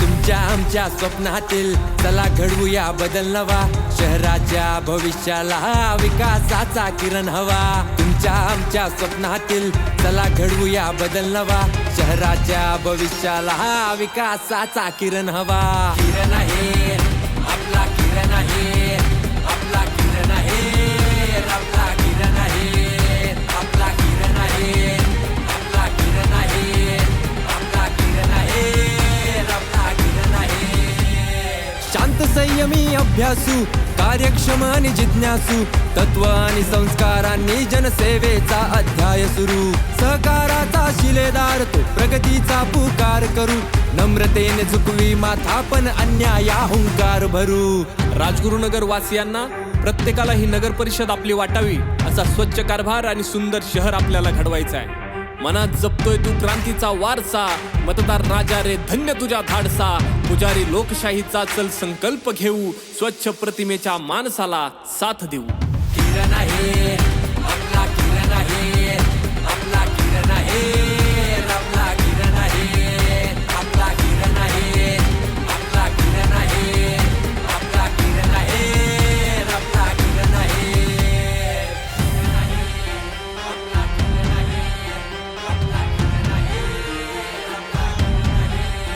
तुमच्या आमच्या स्वप्नातील चला घडवूया बदल नवा. शहराच्या भविष्याला विकासाचा किरण हवा. तुमच्या आमच्या स्वप्नातील चला घडवूया बदल नवा. शहराच्या भविष्याला विकासाचा किरण हवा. किरण आहे आपला किरण आहे. आहे संयमी अभ्यासू कार्यक्षम आणि जिज्ञासू तत्व आणि संस्कारांनी जनसेवेचा अध्याय सुरू. सहकाराचा शिलेदार तो प्रगतीचा पुकार करू. नम्रतेने झुकवी माथा पण अन्याया हुंकार भरू. राजगुरुनगर वासियांना प्रत्येकाला ही नगर परिषद आपली वाटावी असा स्वच्छ कारभार आणि सुंदर शहर आपल्याला घडवायचा आहे. मनात जपतोय तू क्रांतीचा वारसा. मतदार राजा रे धन्य तुझ्या धाडसा. पुजारी लोकशाहीचा चल संकल्प घेऊ. स्वच्छ प्रतिमेच्या माणसाला साथ देऊ.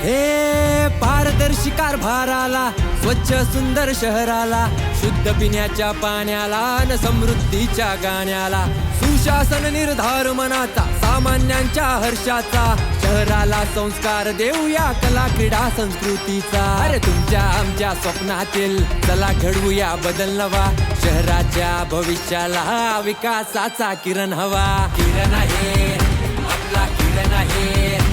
हे पारदर्शी कारभाराला स्वच्छ सुंदर शहराला शुद्ध पिण्याच्या पाण्याला न समृद्धीच्या गाण्याला सुशासन निर्धार मनाचा सामान्यांच्या हर्षाचा शहराला संस्कार देऊया कला क्रीडा संस्कृतीचा. अरे तुमच्या आमच्या स्वप्नातील चला घडवूया बदल नवा. शहराच्या भविष्याला विकासाचा किरण हवा. किरण आहे आपला किरण आहे.